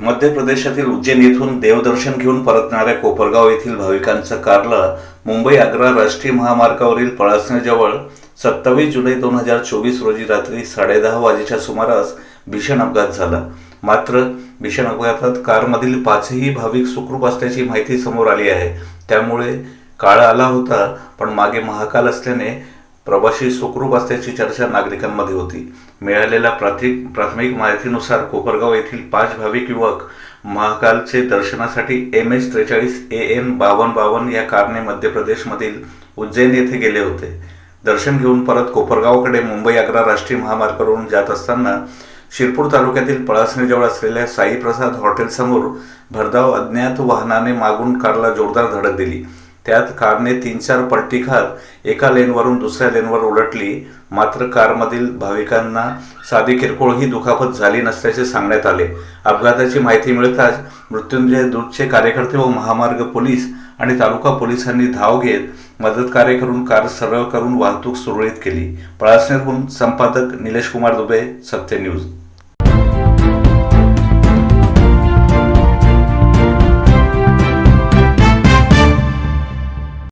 मध्य प्रदेशातील उज्जैन येथून देवदर्शन घेऊन परतणाऱ्या कोपरगाव येथील भाविकांचं कारला मुंबई आग्रा राष्ट्रीय महामार्गावरील पळसण्याजवळ सत्तावीस जुलै दोन हजार चोवीस रोजी रात्री साडेदहा वाजेच्या सुमारास भीषण अपघात झाला. मात्र भीषण अपघातात कारमधील पाचही भाविक सुखरूप असल्याची माहिती समोर आली आहे. त्यामुळे काळ आला होता पण मागे महाकाल असल्याने प्रवाशी सुखरूप असल्याची चर्चा नागरिकांमध्ये होती. मिळालेल्या प्राथमिक प्राथमिक माहितीनुसार कोपरगाव येथील पाच भाविक युवक महाकालचे दर्शनासाठी एम एच त्रेचाळीस ए एन बावन्न बावन्न या कारने मध्य प्रदेशमधील उज्जैन येथे गेले होते. दर्शन घेऊन परत कोपरगावकडे मुंबई आग्रा राष्ट्रीय महामार्गावरून जात असताना शिरपूर तालुक्यातील पळासणीजवळ असलेल्या साईप्रसाद हॉटेलसमोर भरधाव अज्ञात वाहनाने मागून कारला जोरदार धडक दिली. त्यात कारने तीन चार पलटी खात एका लेनवरून दुसऱ्या लेनवर उलटली. मात्र कारमधील भाविकांना साधी किरकोळ ही दुखापत झाली नसल्याचे सांगण्यात आले. अपघाताची माहिती मिळताच मृत्युंजय दूधचे कार्यकर्ते व महामार्ग पोलीस आणि तालुका पोलिसांनी धाव घेत मदत कार्य करून कार सरळ करून वाहतूक सुरळीत केली. पळासनेरहून संपादक निलेश कुमार दुबे सत्य न्यूज.